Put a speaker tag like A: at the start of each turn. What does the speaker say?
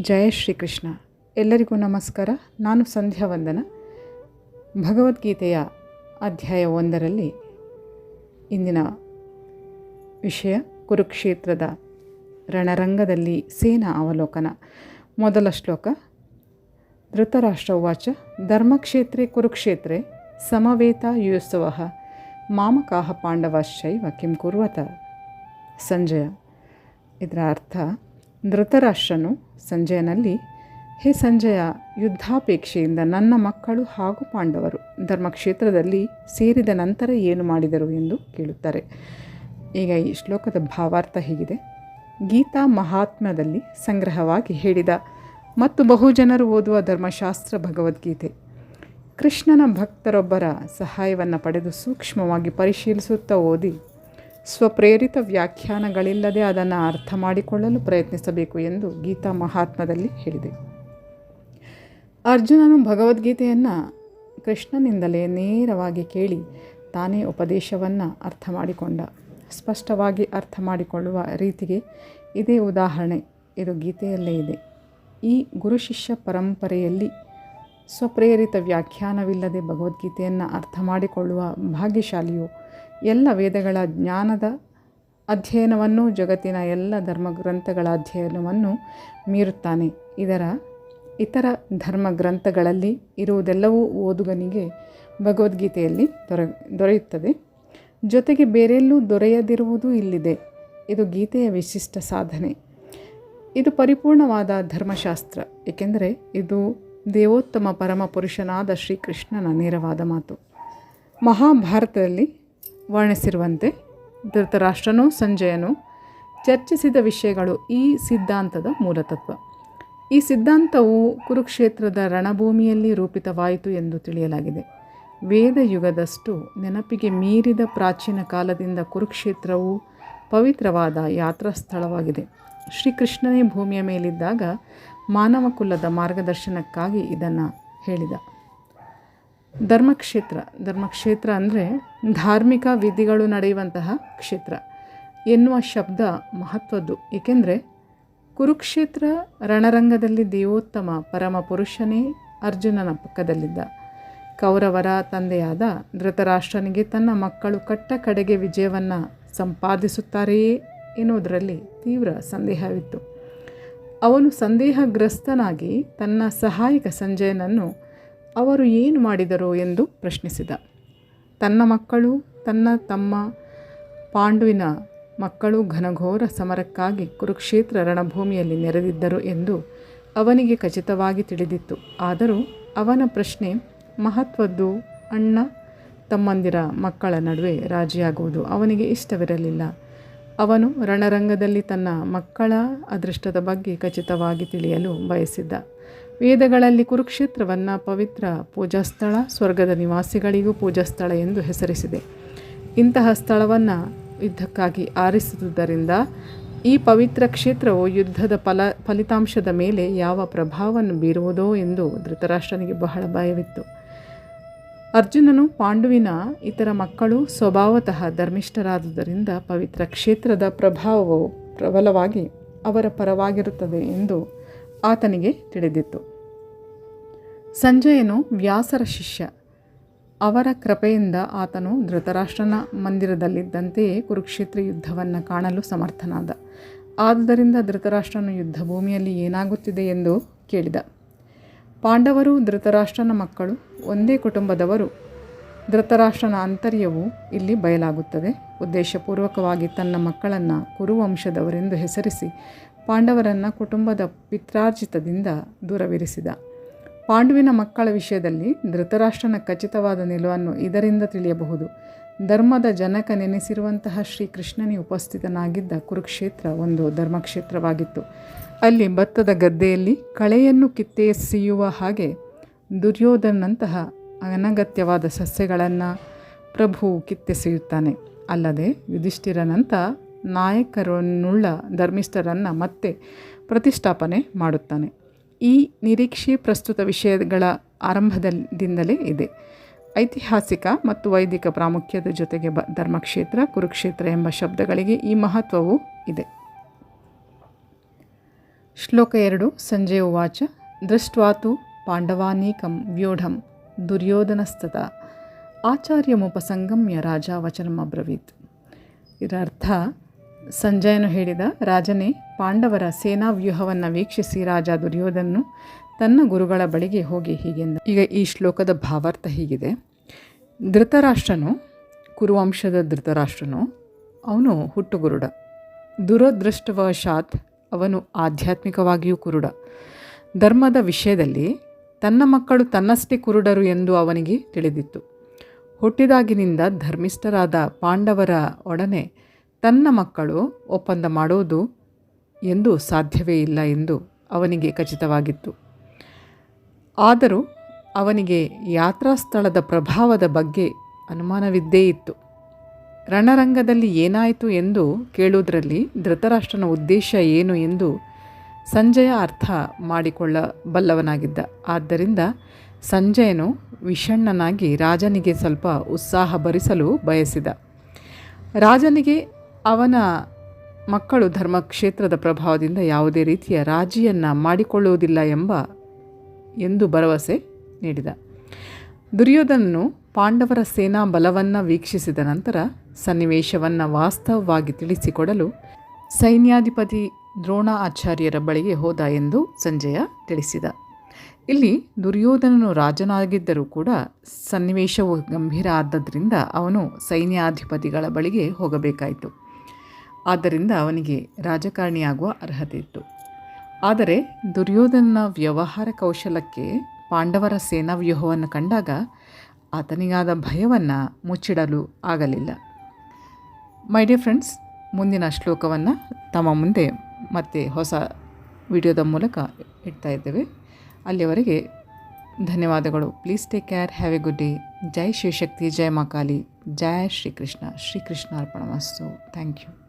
A: ಜಯ ಶ್ರೀಕೃಷ್ಣ. ಎಲ್ಲರಿಗೂ ನಮಸ್ಕಾರ. ನಾನು ಸಂಧ್ಯಾ ವಂದನ. ಭಗವದ್ಗೀತೆಯ ಅಧ್ಯಾಯ ಒಂದರಲ್ಲಿ ಇಂದಿನ ವಿಷಯ ಕುರುಕ್ಷೇತ್ರದ ರಣರಂಗದಲ್ಲಿ ಸೇನಾ ಅವಲೋಕನ. ಮೊದಲ ಶ್ಲೋಕ, ಧೃತರಾಷ್ಟ್ರ ಉವಾಚ, ಧರ್ಮಕ್ಷೇತ್ರೆ ಕುರುಕ್ಷೇತ್ರೆ ಸಮವೇತ ಯುತ್ಸವ ಮಾಮಕಾಹ ಪಾಂಡವಶ್ಚೈವ ಕಿಂ ಕುರ್ವತ. ಸಂಜಯ. ಇದರ ಅರ್ಥ ಧೃತರಾಷ್ಟ್ರನು ಸಂಜಯನಲ್ಲಿ, ಹೇ ಸಂಜಯ, ಯುದ್ಧಾಪೇಕ್ಷೆಯಿಂದ ನನ್ನ ಮಕ್ಕಳು ಹಾಗೂ ಪಾಂಡವರು ಧರ್ಮಕ್ಷೇತ್ರದಲ್ಲಿ ಸೇರಿದ ನಂತರ ಏನು ಮಾಡಿದರು? ಎಂದು ಕೇಳುತ್ತಾರೆ. ಈಗ ಈ ಶ್ಲೋಕದ ಭಾವಾರ್ಥ ಹೀಗಿದೆ. ಗೀತಾ ಮಹಾತ್ಮ್ಯದಲ್ಲಿ ಸಂಗ್ರಹವಾಗಿ ಹೇಳಿದ, ಮತ್ತು ಬಹುಜನರು ಓದುವ ಧರ್ಮಶಾಸ್ತ್ರ ಭಗವದ್ಗೀತೆ. ಕೃಷ್ಣನ ಭಕ್ತರೊಬ್ಬರ ಸಹಾಯವನ್ನು ಪಡೆದು ಸೂಕ್ಷ್ಮವಾಗಿ ಪರಿಶೀಲಿಸುತ್ತಾ ಓದಿ ಸ್ವಪ್ರೇರಿತ ವ್ಯಾಖ್ಯಾನಗಳಿಲ್ಲದೆ ಅದನ್ನು ಅರ್ಥ ಮಾಡಿಕೊಳ್ಳಲು ಪ್ರಯತ್ನಿಸಬೇಕು ಎಂದು ಗೀತಾ ಮಹಾತ್ಮದಲ್ಲಿ ಹೇಳಿದೆ. ಅರ್ಜುನನು ಭಗವದ್ಗೀತೆಯನ್ನು ಕೃಷ್ಣನಿಂದಲೇ ನೇರವಾಗಿ ಕೇಳಿ ತಾನೇ ಉಪದೇಶವನ್ನು ಅರ್ಥ ಮಾಡಿಕೊಂಡ. ಸ್ಪಷ್ಟವಾಗಿ ಅರ್ಥ ಮಾಡಿಕೊಳ್ಳುವ ರೀತಿಗೆ ಇದೇ ಉದಾಹರಣೆ ಇದು ಗೀತೆಯಲ್ಲೇ ಇದೆ. ಈ ಗುರು ಶಿಷ್ಯ ಪರಂಪರೆಯಲ್ಲಿ ಸ್ವಪ್ರೇರಿತ ವ್ಯಾಖ್ಯಾನವಿಲ್ಲದೆ ಭಗವದ್ಗೀತೆಯನ್ನು ಅರ್ಥ ಮಾಡಿಕೊಳ್ಳುವ ಭಾಗ್ಯಶಾಲಿಯು ಎಲ್ಲ ವೇದಗಳ ಜ್ಞಾನದ ಅಧ್ಯಯನವನ್ನು ಜಗತ್ತಿನ ಎಲ್ಲ ಧರ್ಮಗ್ರಂಥಗಳ ಅಧ್ಯಯನವನ್ನು ಮೀರುತ್ತಾನೆ. ಇದರ ಇತರ ಧರ್ಮಗ್ರಂಥಗಳಲ್ಲಿ ಇರುವುದೆಲ್ಲವೂ ಓದುಗನಿಗೆ ಭಗವದ್ಗೀತೆಯಲ್ಲಿ ದೊರೆ, ದೊರೆಯುತ್ತದೆ. ಜೊತೆಗೆ ಬೇರೆಲ್ಲೂ ದೊರೆಯದಿರುವುದು ಇಲ್ಲಿದೆ. ಇದು ಗೀತೆಯ ವಿಶಿಷ್ಟ ಸಾಧನೆ. ಇದು ಪರಿಪೂರ್ಣವಾದ ಧರ್ಮಶಾಸ್ತ್ರ, ಏಕೆಂದರೆ ಇದು ದೇವೋತ್ತಮ ಪರಮ ಪುರುಷನಾದ ಶ್ರೀಕೃಷ್ಣನ ನೇರವಾದ ಮಾತು. ಮಹಾಭಾರತದಲ್ಲಿ ವರ್ಣಿಸಿರುವಂತೆ ಧೃತರಾಷ್ಟ್ರನೂ ಸಂಜಯನು ಚರ್ಚಿಸಿದ ವಿಷಯಗಳು ಈ ಸಿದ್ಧಾಂತದ ಮೂಲತತ್ವ. ಈ ಸಿದ್ಧಾಂತವು ಕುರುಕ್ಷೇತ್ರದ ರಣಭೂಮಿಯಲ್ಲಿ ರೂಪಿತವಾಯಿತು ಎಂದು ತಿಳಿಯಲಾಗಿದೆ. ವೇದ ಯುಗದಷ್ಟು ನೆನಪಿಗೆ ಮೀರಿದ ಪ್ರಾಚೀನ ಕಾಲದಿಂದ ಕುರುಕ್ಷೇತ್ರವು ಪವಿತ್ರವಾದ ಯಾತ್ರಾ ಸ್ಥಳವಾಗಿದೆ ಶ್ರೀಕೃಷ್ಣನೇ ಭೂಮಿಯ ಮೇಲಿದ್ದಾಗ ಮಾನವ ಕುಲದ ಮಾರ್ಗದರ್ಶನಕ್ಕಾಗಿ ಇದನ್ನು ಹೇಳಿದ. ಧರ್ಮಕ್ಷೇತ್ರ ಧರ್ಮಕ್ಷೇತ್ರ ಅಂದರೆ ಧಾರ್ಮಿಕ ವಿಧಿಗಳು ನಡೆಯುವಂತಹ ಕ್ಷೇತ್ರ ಎನ್ನುವ ಶಬ್ದ ಮಹತ್ವದ್ದು. ಏಕೆಂದರೆ ಕುರುಕ್ಷೇತ್ರ ರಣರಂಗದಲ್ಲಿ ದೇವೋತ್ತಮ ಪರಮ ಪುರುಷನೇ ಅರ್ಜುನನ ಪಕ್ಕದಲ್ಲಿದ್ದ. ಕೌರವರ ತಂದೆಯಾದ ಧೃತರಾಷ್ಟ್ರನಿಗೆ ತನ್ನ ಮಕ್ಕಳು ಕಟ್ಟ ಕಡೆಗೆ ವಿಜಯವನ್ನು ಸಂಪಾದಿಸುತ್ತಾರೆಯೇ ಎನ್ನುವುದರಲ್ಲಿ ತೀವ್ರ ಸಂದೇಹವಿತ್ತು. ಅವನು ಸಂದೇಹಗ್ರಸ್ತನಾಗಿ ತನ್ನ ಸಹಾಯಕ ಸಂಜಯನನ್ನು ಅವರು ಏನು ಮಾಡಿದರು ಎಂದು ಪ್ರಶ್ನಿಸಿದ. ತನ್ನ ಮಕ್ಕಳು, ತನ್ನ ತಮ್ಮ ಪಾಂಡುವಿನ ಮಕ್ಕಳು ಘನಘೋರ ಸಮರಕ್ಕಾಗಿ ಕುರುಕ್ಷೇತ್ರ ರಣಭೂಮಿಯಲ್ಲಿ ನೆರೆದಿದ್ದರು ಎಂದು ಅವನಿಗೆ ಖಚಿತವಾಗಿ ತಿಳಿದಿತ್ತು. ಆದರೂ ಅವನ ಪ್ರಶ್ನೆ ಮಹತ್ವದ್ದು? ಅಣ್ಣ, ತಮ್ಮಂದಿರ ಮಕ್ಕಳ ನಡುವೆ ರಾಜಿಯಾಗುವುದು ಅವನಿಗೆ ಇಷ್ಟವಿರಲಿಲ್ಲ. ಅವನು ರಣರಂಗದಲ್ಲಿ ತನ್ನ ಮಕ್ಕಳ ಅದೃಷ್ಟದ ಬಗ್ಗೆ ಖಚಿತವಾಗಿ ತಿಳಿಯಲು ಬಯಸಿದ್ದ. ವೇದಗಳಲ್ಲಿ ಕುರುಕ್ಷೇತ್ರವನ್ನು ಪವಿತ್ರ ಪೂಜಾಸ್ಥಳ, ಸ್ವರ್ಗದ ನಿವಾಸಿಗಳಿಗೂ ಪೂಜಾಸ್ಥಳ ಎಂದು ಹೆಸರಿಸಿದೆ. ಇಂತಹ ಸ್ಥಳವನ್ನು ಯುದ್ಧಕ್ಕಾಗಿ ಆರಿಸುವುದರಿಂದ ಈ ಪವಿತ್ರ ಕ್ಷೇತ್ರವು ಯುದ್ಧದ ಫಲ, ಫಲಿತಾಂಶದ ಮೇಲೆ ಯಾವ ಪ್ರಭಾವವನ್ನು ಬೀರುವುದೋ ಎಂದು ಧೃತರಾಷ್ಟ್ರನಿಗೆ ಬಹಳ ಭಯವಿತ್ತು. ಅರ್ಜುನನು ಪಾಂಡುವಿನ ಇತರ ಮಕ್ಕಳು ಸ್ವಭಾವತಃ ಧರ್ಮಿಷ್ಠರಾದುದರಿಂದ ಪವಿತ್ರ ಕ್ಷೇತ್ರದ ಪ್ರಭಾವವು ಪ್ರಬಲವಾಗಿ ಅವರ ಪರವಾಗಿರುತ್ತದೆ ಎಂದು ಆತನಿಗೆ ತಿಳಿದಿತ್ತು. ಸಂಜಯನು ವ್ಯಾಸರ ಶಿಷ್ಯ. ಅವರ ಕೃಪೆಯಿಂದ ಆತನು ಧೃತರಾಷ್ಟ್ರನ ಮಂದಿರದಲ್ಲಿದ್ದಂತೆಯೇ ಕುರುಕ್ಷೇತ್ರ ಯುದ್ಧವನ್ನು ಕಾಣಲು ಸಮರ್ಥನಾದ. ಆದುದರಿಂದ ಧೃತರಾಷ್ಟ್ರನು ಯುದ್ಧ ಭೂಮಿಯಲ್ಲಿ ಏನಾಗುತ್ತಿದೆ ಎಂದು ಕೇಳಿದ. ಪಾಂಡವರು, ಧೃತರಾಷ್ಟ್ರನ ಮಕ್ಕಳು, ಒಂದೇ ಕುಟುಂಬದವರು. ಧೃತರಾಷ್ಟ್ರನ ಅಂತರ್ಯವು ಇಲ್ಲಿ ಬಯಲಾಗುತ್ತದೆ. ಉದ್ದೇಶಪೂರ್ವಕವಾಗಿ ತನ್ನ ಮಕ್ಕಳನ್ನು ಕುರುವಂಶದವರೆಂದು ಹೆಸರಿಸಿ ಪಾಂಡವರನ್ನು ಕುಟುಂಬದ ಪಿತ್ರಾರ್ಜಿತದಿಂದ ದೂರವಿರಿಸಿದ. ಪಾಂಡುವಿನ ಮಕ್ಕಳ ವಿಷಯದಲ್ಲಿ ಧೃತರಾಷ್ಟ್ರನ ಖಚಿತವಾದ ನಿಲುವನ್ನು ಇದರಿಂದ ತಿಳಿಯಬಹುದು. ಧರ್ಮದ ಜನಕ ನೆನೆಸಿರುವಂತಹ ಶ್ರೀಕೃಷ್ಣನೇ ಉಪಸ್ಥಿತನಾಗಿದ್ದ ಕುರುಕ್ಷೇತ್ರ ಒಂದು ಧರ್ಮಕ್ಷೇತ್ರವಾಗಿತ್ತು. ಅಲ್ಲಿ ಭತ್ತದ ಗದ್ದೆಯಲ್ಲಿ ಕಳೆಯನ್ನು ಕಿತ್ತೆಸೆಯುವ ಹಾಗೆ ದುರ್ಯೋಧನಂತಹ ಅನಗತ್ಯವಾದ ಸಸ್ಯಗಳನ್ನು ಪ್ರಭು ಕಿತ್ತೆಸೆಯುತ್ತಾನೆ. ಅಲ್ಲದೆ ಯುಧಿಷ್ಠಿರನಂಥ ನಾಯಕರನ್ನುಳ್ಳ ಧರ್ಮಿಷ್ಠರನ್ನು ಮತ್ತೆ ಪ್ರತಿಷ್ಠಾಪನೆ ಮಾಡುತ್ತಾನೆ. ಈ ನಿರೀಕ್ಷೆ ಪ್ರಸ್ತುತ ವಿಷಯಗಳ ಆರಂಭದಿಂದಲೇ ಇದೆ. ಐತಿಹಾಸಿಕ ಮತ್ತು ವೈದಿಕ ಪ್ರಾಮುಖ್ಯದ ಜೊತೆಗೆ ಬ, ಧರ್ಮಕ್ಷೇತ್ರ, ಕುರುಕ್ಷೇತ್ರ ಎಂಬ ಶಬ್ದಗಳಿಗೆ ಈ ಮಹತ್ವವೂ ಇದೆ. ಶ್ಲೋಕ ಎರಡು, ಸಂಜೆ ಉವಾಚ. ದೃಷ್ಟ್ವಾತು ಪಾಂಡವಾನೀಕಂ ವ್ಯೂಢಂ ದುರ್ಯೋಧನಸ್ತತ. ಆಚಾರ್ಯಮುಪಸಂಗಮ್ಯ ರಾಜ ವಚನಮಬ್ರವೀತ್. ಇದರ ಅರ್ಥ ಸಂಜಯನು ಹೇಳಿದ, ರಾಜನೇ, ಪಾಂಡವರ ಸೇನಾ ವ್ಯೂಹವನ್ನು ವೀಕ್ಷಿಸಿ ರಾಜ ದುರ್ಯೋಧನನು ತನ್ನ ಗುರುಗಳ ಬಳಿಗೆ ಹೋಗಿ ಹೀಗೆಂದ ಈಗ ಈ ಶ್ಲೋಕದ ಭಾವಾರ್ಥ ಹೀಗಿದೆ. ಧೃತರಾಷ್ಟ್ರನು, ಕುರುವಂಶದ ಧೃತರಾಷ್ಟ್ರನು, ಅವನು ಹುಟ್ಟುಗುರುಡ. ದುರದೃಷ್ಟವಶಾತ್ ಅವನು ಆಧ್ಯಾತ್ಮಿಕವಾಗಿಯೂ ಕುರುಡ. ಧರ್ಮದ ವಿಷಯದಲ್ಲಿ ತನ್ನ ಮಕ್ಕಳು ತನ್ನಷ್ಟೇ ಕುರುಡರು ಎಂದು ಅವನಿಗೆ ತಿಳಿದಿತ್ತು. ಹುಟ್ಟಿದಾಗಿನಿಂದ ಧರ್ಮಿಷ್ಠರಾದ ಪಾಂಡವರ ಒಡನೆ ತನ್ನ ಮಕ್ಕಳು ಒಪ್ಪಂದ ಮಾಡುವುದು ಎಂದು ಸಾಧ್ಯವೇ ಇಲ್ಲ ಎಂದು ಅವನಿಗೆ ಖಚಿತವಾಗಿತ್ತು. ಆದರೂ ಅವನಿಗೆ ಯಾತ್ರಾ ಸ್ಥಳದ ಪ್ರಭಾವದ ಬಗ್ಗೆ ಅನುಮಾನವಿದ್ದೇ ಇತ್ತು. ರಣರಂಗದಲ್ಲಿ ಏನಾಯಿತು ಎಂದು ಕೇಳುವುದರಲ್ಲಿ ಧೃತರಾಷ್ಟ್ರನ ಉದ್ದೇಶ ಏನು ಎಂದು ಸಂಜಯ ಅರ್ಥ ಮಾಡಿಕೊಳ್ಳಬಲ್ಲವನಾಗಿದ್ದ. ಆದ್ದರಿಂದ ಸಂಜಯನು ವಿಷಣ್ಣನಾಗಿ ರಾಜನಿಗೆ ಸ್ವಲ್ಪ ಉತ್ಸಾಹ ಭರಿಸಲು ಬಯಸಿದ. ರಾಜನಿಗೆ ಅವನ ಮಕ್ಕಳು ಧರ್ಮಕ್ಷೇತ್ರದ ಪ್ರಭಾವದಿಂದ ಯಾವುದೇ ರೀತಿಯ ರಾಜಿಯನ್ನು ಮಾಡಿಕೊಳ್ಳುವುದಿಲ್ಲ ಎಂಬ ಎಂದು ಭರವಸೆ ನೀಡಿದ. ದುರ್ಯೋಧನನು ಪಾಂಡವರ ಸೇನಾ ಬಲವನ್ನು ವೀಕ್ಷಿಸಿದ ನಂತರ ಸನ್ನಿವೇಶವನ್ನು ವಾಸ್ತವವಾಗಿ ತಿಳಿಸಿಕೊಡಲು ಸೈನ್ಯಾಧಿಪತಿ ದ್ರೋಣ ಆಚಾರ್ಯರ ಬಳಿಗೆ ಹೋದ ಎಂದು ಸಂಜಯ ತಿಳಿಸಿದ. ಇಲ್ಲಿ ದುರ್ಯೋಧನನು ರಾಜನಾಗಿದ್ದರೂ ಕೂಡ ಸನ್ನಿವೇಶವು ಗಂಭೀರ ಆದ್ದರಿಂದ ಅವನು ಸೈನ್ಯಾಧಿಪತಿಗಳ ಬಳಿಗೆ ಹೋಗಬೇಕಾಯಿತು. ಆದ್ದರಿಂದ ಅವನಿಗೆ ರಾಜಕಾರಣಿಯಾಗುವ ಅರ್ಹತೆ ಇತ್ತು. ಆದರೆ ದುರ್ಯೋಧನನ ವ್ಯವಹಾರ ಕೌಶಲಕ್ಕೆ ಪಾಂಡವರ ಸೇನಾ ವ್ಯೂಹವನ್ನು ಕಂಡಾಗ ಆತನಿಗಾದ ಭಯವನ್ನು ಮುಚ್ಚಿಡಲು ಆಗಲಿಲ್ಲ. ಮೈ ಡಿಯರ್ ಫ್ರೆಂಡ್ಸ್ ಮುಂದಿನ ಶ್ಲೋಕವನ್ನು ತಮ್ಮ ಮುಂದೆ ಮತ್ತೆ ಹೊಸ ವಿಡಿಯೋದ ಮೂಲಕ ಇಡ್ತಾ ಇದ್ದೇವೆ. ಅಲ್ಲಿಯವರೆಗೆ ಧನ್ಯವಾದಗಳು. Please take care have a good day Jai Shivashakti Jai Makali ಜಯ ಜೈ ಶ್ರೀಕೃಷ್ಣ. ಶ್ರೀಕೃಷ್ಣ ಅರ್ಪಣ ಮಸ್ತು. Thank you